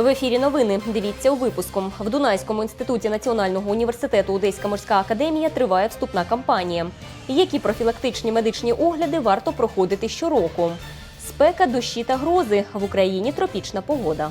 В ефірі новини. Дивіться у випуску. В Дунайському інституті Національного університету Одеська морська академія триває вступна кампанія. Які профілактичні медичні огляди варто проходити щороку? Спека, дощі та грози в Україні тропічна погода.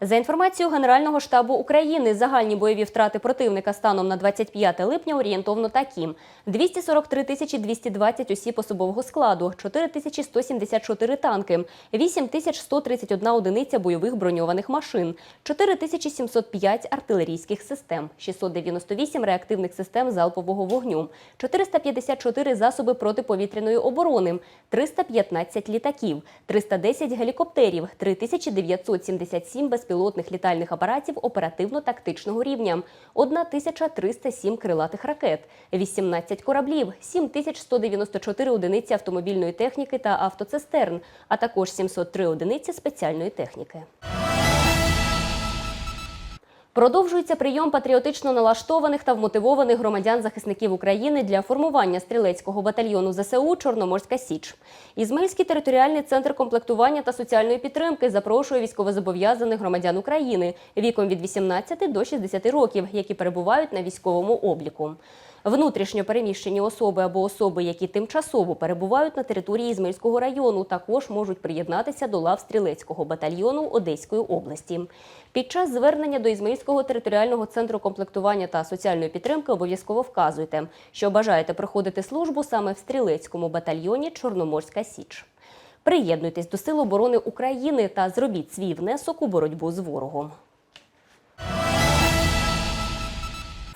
За інформацією Генерального штабу України, загальні бойові втрати противника станом на 25 липня орієнтовно такі: 243 тисячі 220 осіб особового складу, 4 тисячі 174 танки, 8 тисяч 131 одиниця бойових броньованих машин, 4 тисячі 705 артилерійських систем, 698 реактивних систем залпового вогню, 454 засоби протиповітряної оборони, 315 літаків, 310 гелікоптерів, 3977 безпілотних літальних апаратів оперативно-тактичного рівня, 1307 крилатих ракет, 18 кораблів, 7194 одиниці автомобільної техніки та автоцистерн, а також 703 одиниці спеціальної техніки. Продовжується прийом патріотично налаштованих та вмотивованих громадян-захисників України для формування стрілецького батальйону ЗСУ Чорноморська Січ. Ізмельський територіальний центр комплектування та соціальної підтримки запрошує військовозобов'язаних громадян України віком від 18 до 60 років, які перебувають на військовому обліку. Внутрішньо переміщені особи або особи, які тимчасово перебувають на території Ізмаїльського району, також можуть приєднатися до лав стрілецького батальйону Одеської області. Під час звернення до Ізмаїльського територіального центру комплектування та соціальної підтримки обов'язково вказуйте, що бажаєте проходити службу саме в стрілецькому батальйоні Чорноморська Січ. Приєднуйтесь до Сил оборони України та зробіть свій внесок у боротьбу з ворогом.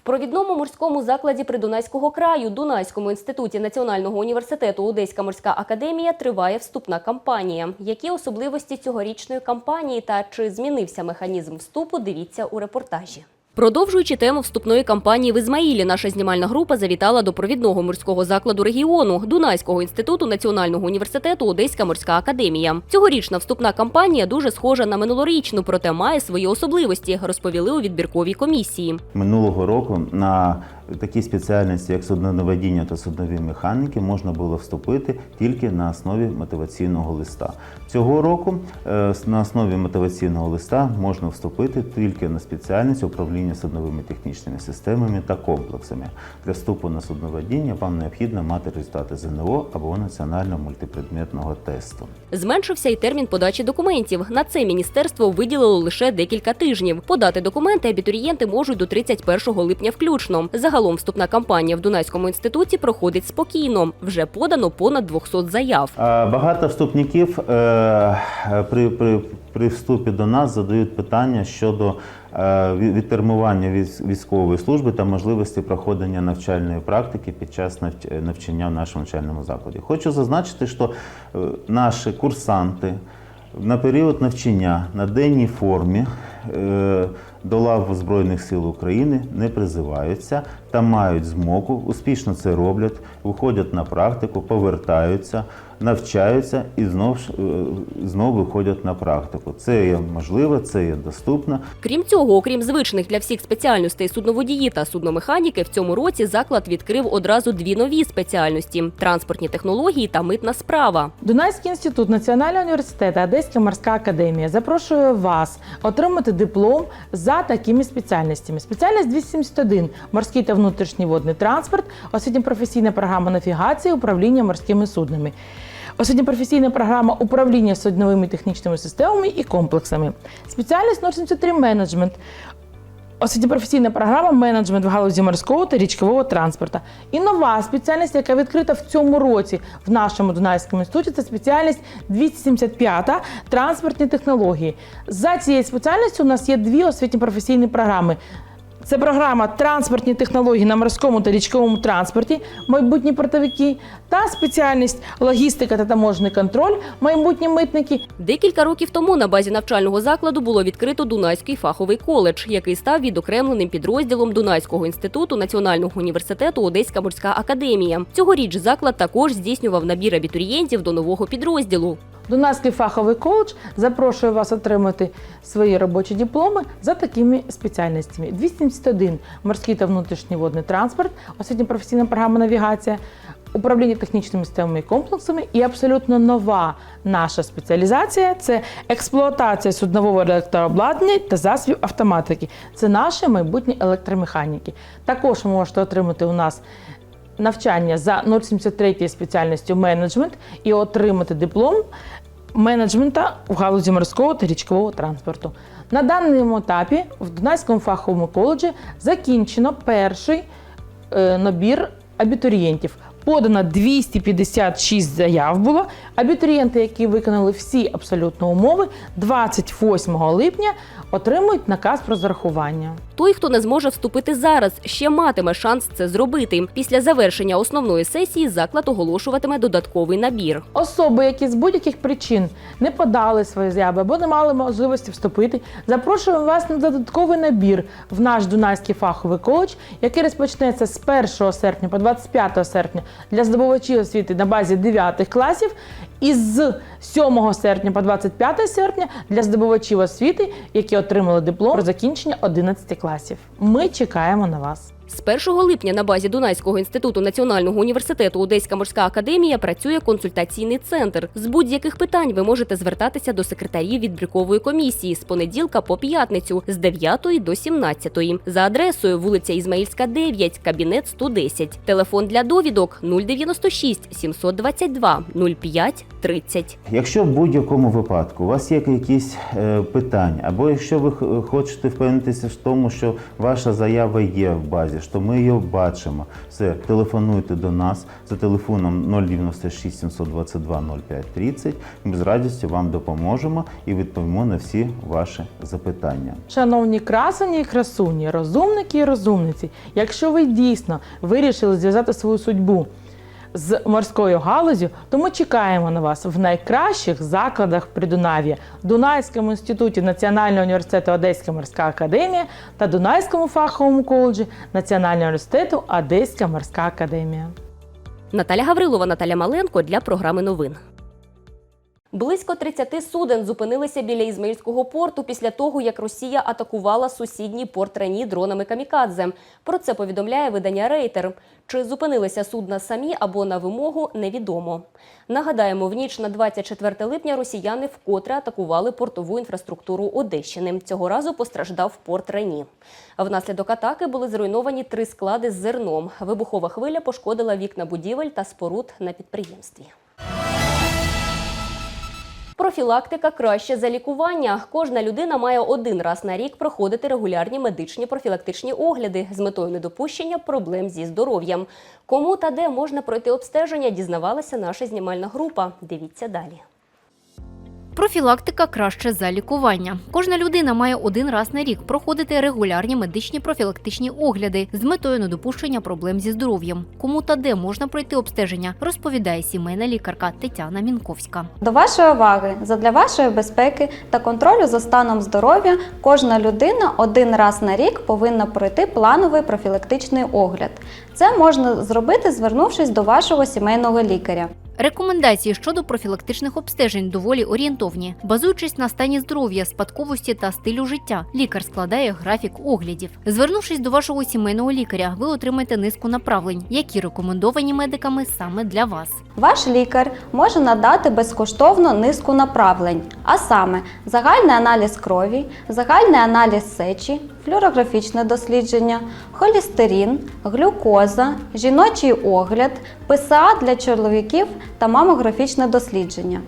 Провідному морському закладі Придунайського краю Дунайському інституті Національного університету Одеська морська академія триває вступна кампанія. Які особливості цьогорічної кампанії та чи змінився механізм вступу? Дивіться у репортажі. Продовжуючи тему вступної кампанії в Ізмаїлі, наша знімальна група завітала до провідного морського закладу регіону Дунайського інституту Національного університету Одеська морська академія. Цьогорічна вступна кампанія дуже схожа на минулорічну, проте має свої особливості, розповіли у відбірковій комісії. Минулого року на такі спеціальності, як судноводіння та суднові механіки, можна було вступити тільки на основі мотиваційного листа. Цього року е, на основі мотиваційного листа можна вступити тільки на спеціальність управління судновими технічними системами та комплексами. Для вступу на судноводіння вам необхідно мати результати ЗНО або національного мультипредметного тесту. Зменшився й термін подачі документів. На це міністерство виділило лише декілька тижнів. Подати документи абітурієнти можуть до 31 липня включно. Загалом вступна кампанія в Дунайському інституті проходить спокійно. Вже подано понад 200 заяв. Багато вступників е, при, при, при вступі до нас задають питання щодо е, відтермування військ- військової служби та можливості проходження навчальної практики під час навч- навчання в нашому навчальному закладі. Хочу зазначити, що е, наші курсанти на період навчання на денній формі е, до лав Збройних сил України не призиваються та мають змогу, успішно це роблять, виходять на практику, повертаються, навчаються і знов, е, знов виходять на практику. Це є можливо, це є доступно. Крім цього, окрім звичних для всіх спеціальностей судноводії та судномеханіки, в цьому році заклад відкрив одразу дві нові спеціальності: транспортні технології та митна справа. Дунайський інститут Національного університету Одеська морська академія запрошує вас отримати диплом за такими спеціальностями. Спеціальність 271 – морський та внутрішній водний транспорт, освітньо-професійна програма навігації, управління морськими суднами. Освітньо-професійна програма управління судновими технічними системами і комплексами. Спеціальність 073 менеджмент. Освітньо-професійна програма менеджмент в галузі морського та річкового транспорту. І нова спеціальність, яка відкрита в цьому році в нашому Дунайському інституті, це спеціальність 275 транспортні технології. За цією спеціальністю у нас є дві освітньо-професійні програми. Це програма Транспортні технології на морському та річковому транспорті, майбутні портовики та спеціальність логістика та таможний контроль, майбутні митники. Декілька років тому на базі навчального закладу було відкрито Дунайський фаховий коледж, який став відокремленим підрозділом Дунайського інституту Національного університету Одеська морська академія. Цьогоріч заклад також здійснював набір абітурієнтів до нового підрозділу. Дунайський фаховий коледж запрошує вас отримати свої робочі дипломи за такими спеціальностями: 271 морський та внутрішній водний транспорт, освітньо професійна програма навігація, управління технічними системами і комплексами. І абсолютно нова наша спеціалізація це експлуатація суднового електрообладнання та засобів автоматики. Це наші майбутні електромеханіки. Також можете отримати у нас навчання за 073 спеціальністю менеджмент і отримати диплом менеджмента в галузі морського та річкового транспорту. На даному етапі в Дунайському фаховому коледжі закінчено перший е, набір абітурієнтів. Подано 256 заяв було. Абітурієнти, які виконали всі абсолютно умови, 28 липня отримують наказ про зарахування. Той, хто не зможе вступити зараз, ще матиме шанс це зробити. Після завершення основної сесії заклад оголошуватиме додатковий набір. Особи, які з будь-яких причин не подали свої заяви або не мали можливості вступити, запрошуємо вас на додатковий набір в наш Дунайський фаховий коледж, який розпочнеться з 1 серпня по 25 серпня для здобувачів освіти на базі 9 класів. І з 7 серпня по 25 серпня для здобувачів освіти, які отримали диплом про закінчення 11 класів. Ми чекаємо на вас. З 1 липня на базі Дунайського інституту Національного університету Одеська морська академія працює консультаційний центр. З будь-яких питань ви можете звертатися до секретарів відбіркової комісії з понеділка по п'ятницю з 9 до 17 за адресою вулиця Ізмаїльська, 9, кабінет 110. Телефон для довідок 096 722 05 30. Якщо в будь-якому випадку у вас є якісь е, питання, або якщо ви хочете впевнитися в тому, що ваша заява є в базі, що ми його бачимо, все, телефонуйте до нас за телефоном 096 722 0530. Ми з радістю вам допоможемо і відповімо на всі ваші запитання. Шановні красені і красуні, розумники і розумниці, якщо ви дійсно вирішили зв'язати свою судьбу з морською галузю, то ми чекаємо на вас в найкращих закладах Придунав'я Дунайському інституті Національного університету Одеська морська академія та Дунайському фаховому коледжі Національного університету Одеська морська академія. Наталя Гаврилова, Наталя Маленко для програми новин. Близько 30 суден зупинилися біля Ізмаїльського порту після того, як Росія атакувала сусідній порт Рені дронами камікадзе. Про це повідомляє видання Рейтер. Чи зупинилися судна самі або на вимогу, невідомо. Нагадаємо, в ніч на 24 липня росіяни вкотре атакували портову інфраструктуру Одещини. Цього разу постраждав порт Рені. Внаслідок атаки були зруйновані три склади з зерном. Вибухова хвиля пошкодила вікна будівель та споруд на підприємстві. Профілактика краще за лікування. Кожна людина має один раз на рік проходити регулярні медичні профілактичні огляди з метою недопущення проблем зі здоров'ям. Кому та де можна пройти обстеження, дізнавалася наша знімальна група. Дивіться далі. Профілактика краще за лікування. Кожна людина має один раз на рік проходити регулярні медичні профілактичні огляди з метою недопущення проблем зі здоров'ям. Кому та де можна пройти обстеження, розповідає сімейна лікарка Тетяна Мінковська. До вашої уваги, задля вашої безпеки та контролю за станом здоров'я кожна людина один раз на рік повинна пройти плановий профілактичний огляд. Це можна зробити, звернувшись до вашого сімейного лікаря. Рекомендації щодо профілактичних обстежень доволі орієнтовні. Базуючись на стані здоров'я, спадковості та стилю життя, лікар складає графік оглядів. Звернувшись до вашого сімейного лікаря, ви отримаєте низку направлень, які рекомендовані медиками саме для вас. Ваш лікар може надати безкоштовно низку направлень, а саме загальний аналіз крові, загальний аналіз сечі, флюорографічне дослідження, холестерин, глюкоза, жіночий огляд, ПСА для чоловіків та мамографічне дослідження.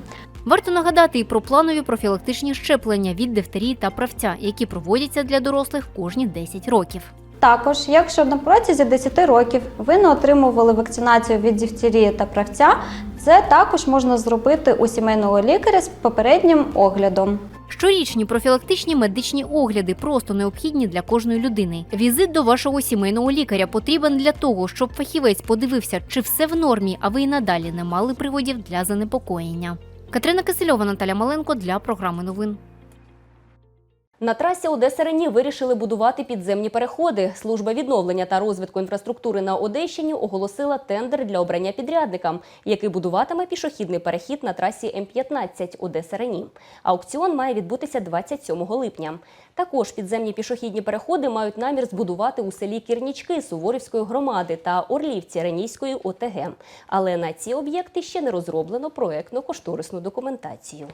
Варто нагадати і про планові профілактичні щеплення від дифтерії та правця, які проводяться для дорослих кожні 10 років. Також, якщо на протязі 10 років ви не отримували вакцинацію від дифтерії та правця, це також можна зробити у сімейного лікаря з попереднім оглядом. Щорічні профілактичні медичні огляди просто необхідні для кожної людини. Візит до вашого сімейного лікаря потрібен для того, щоб фахівець подивився, чи все в нормі, а ви й надалі не мали приводів для занепокоєння. Катерина Кисельова, Наталя Маленко для програми новин. На трасі Одеса Рені вирішили будувати підземні переходи. Служба відновлення та розвитку інфраструктури на Одещині оголосила тендер для обрання підрядникам, який будуватиме пішохідний перехід на трасі М15 Одеса Рені. Аукціон має відбутися 27 липня. Також підземні пішохідні переходи мають намір збудувати у селі Кірнічки Суворівської громади та Орлівці Ренійської ОТГ. Але на ці об'єкти ще не розроблено проектно-кошторисну документацію.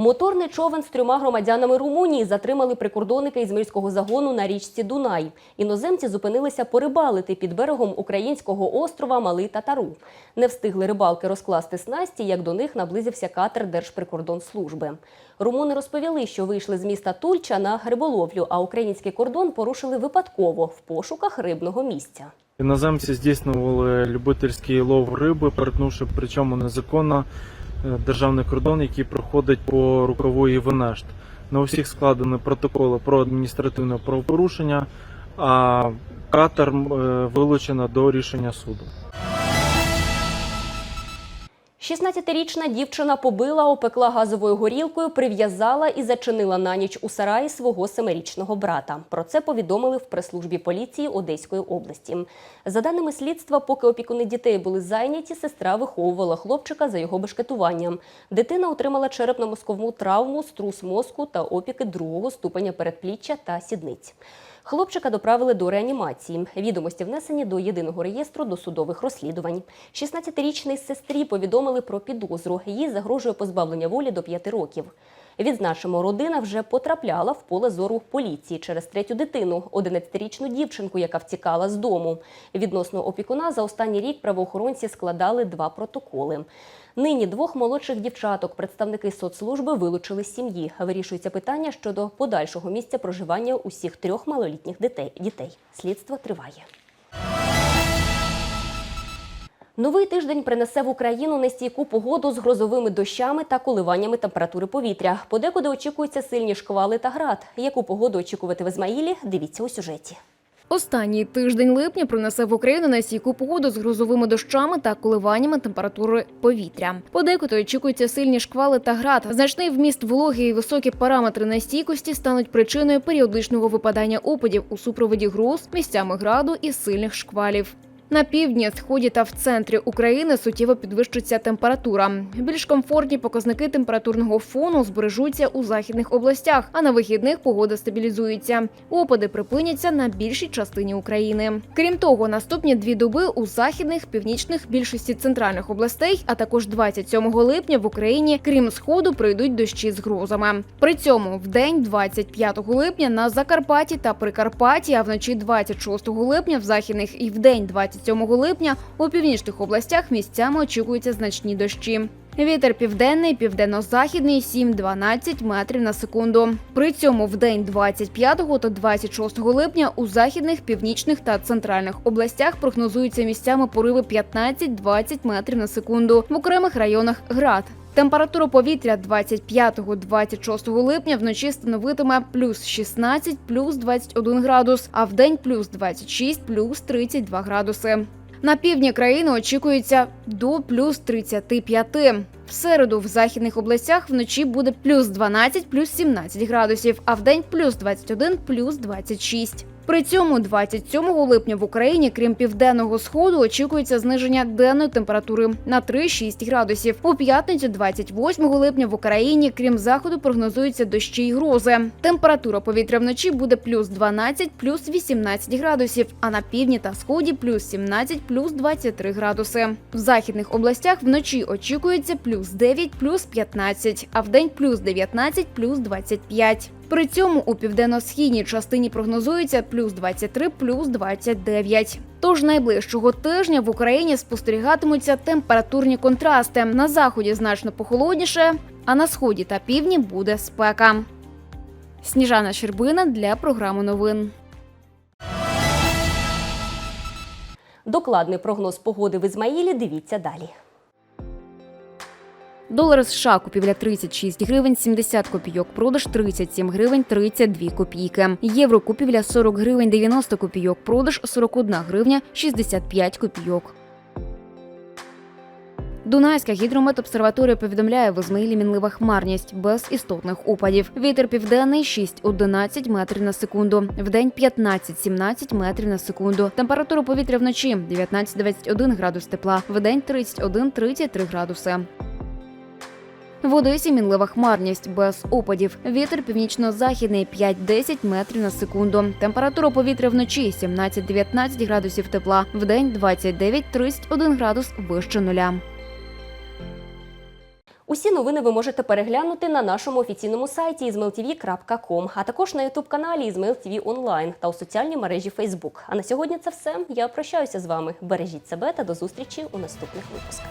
Моторний човен з трьома громадянами Румунії затримали прикордонники ізмільського загону на річці Дунай. Іноземці зупинилися порибалити під берегом українського острова Малий Татару. Не встигли рибалки розкласти снасті, як до них наблизився катер Держприкордонслужби. Румуни розповіли, що вийшли з міста Тульча на риболовлю, а український кордон порушили випадково в пошуках рибного місця. Іноземці здійснювали любительський лов риби, перетнувши причому незаконно державний кордон, який проходить по рукавої Венешт. На усіх складені протоколи про адміністративне правопорушення, а катер е, вилучено до рішення суду. 16-річна дівчина побила, опекла газовою горілкою, прив'язала і зачинила на ніч у сараї свого семирічного брата. Про це повідомили в прес-службі поліції Одеської області. За даними слідства, поки опікуни дітей були зайняті, сестра виховувала хлопчика за його бешкетуванням. Дитина отримала черепно-мозкову травму, струс мозку та опіки другого ступеня передпліччя та сідниць. Хлопчика доправили до реанімації. Відомості внесені до єдиного реєстру досудових розслідувань. 16-річний сестрі повідомили про підозру. Їй загрожує позбавлення волі до 5 років. Відзначимо, родина вже потрапляла в поле зору поліції через третю дитину, 11-річну дівчинку, яка втікала з дому. Відносно опікуна за останній рік правоохоронці складали два протоколи. Нині двох молодших дівчаток представники соцслужби вилучили з сім'ї. Вирішується питання щодо подальшого місця проживання усіх трьох малолітніх дітей. Слідство триває. Новий тиждень принесе в Україну нестійку погоду з грозовими дощами та коливаннями температури повітря. Подекуди очікуються сильні шквали та град. Яку погоду очікувати в Ізмаїлі? Дивіться у сюжеті. Останній тиждень липня принесе в Україну нестійку погоду з грозовими дощами та коливаннями температури повітря. Подекуди очікуються сильні шквали та град. Значний вміст вологи і високі параметри нестійкості стануть причиною періодичного випадання опадів у супроводі гроз, місцями граду і сильних шквалів. На півдні, сході та в центрі України суттєво підвищиться температура. Більш комфортні показники температурного фону збережуться у західних областях, а на вихідних погода стабілізується. Опади припиняться на більшій частині України. Крім того, наступні дві доби у західних, північних, більшості центральних областей, а також 27 липня в Україні, крім сходу, пройдуть дощі з грозами. При цьому в день 25 липня на Закарпатті та Прикарпатті, а вночі 26 липня в західних і в день 27 липня у північних областях місцями очікуються значні дощі. Вітер південний, південно-західний 7-12 метрів на секунду. При цьому в день 25 та 26 липня у західних, північних та центральних областях прогнозуються місцями пориви 15-20 метрів на секунду. В окремих районах град. Температура повітря 25-26 липня вночі становитиме плюс 16, плюс 21 градус, а в день плюс 26, плюс 32 градуси. На півдні країни очікується до плюс 35. В середу в західних областях вночі буде плюс 12, плюс 17 градусів, а в день плюс 21, плюс 26. При цьому 27 липня в Україні, крім південного сходу, очікується зниження денної температури на 3-6 градусів. У п'ятницю, 28 липня в Україні, крім заходу, прогнозуються дощі й грози. Температура повітря вночі буде плюс 12, плюс 18 градусів, а на півдні та сході плюс 17, плюс 23 градуси. В західних областях вночі очікується плюс 9, плюс 15, а в день плюс 19, плюс 25. При цьому у південно-східній частині прогнозується плюс 23, плюс 29. Тож найближчого тижня в Україні спостерігатимуться температурні контрасти. На заході значно похолодніше, а на сході та півдні буде спека. Сніжана Щербина для програми новин. Докладний прогноз погоди в Ізмаїлі дивіться далі. Долар США купівля 36 гривень 70 копійок, продаж 37 гривень 32 копійки. Євро купівля 40 гривень 90 копійок, продаж 41 гривня 65 копійок. Дунайська гідрометобсерваторія повідомляє в мінлива хмарність без істотних опадів. Вітер південний 6-11 метрів на секунду. Вдень 15-17 метрів на секунду. Температура повітря вночі 19-21 градус тепла. Вдень 31-33 градуси. В Одесі мінлива хмарність без опадів. Вітер північно-західний 5-10 метрів на секунду. Температура повітря вночі 17-19 градусів тепла. Вдень 29-31 градус вище нуля. Усі новини ви можете переглянути на нашому офіційному сайті izmailtv.com, а також на ютуб-каналі IzmailTV Онлайн та у соціальній мережі Facebook. А на сьогодні це все. Я прощаюся з вами. Бережіть себе та до зустрічі у наступних випусках.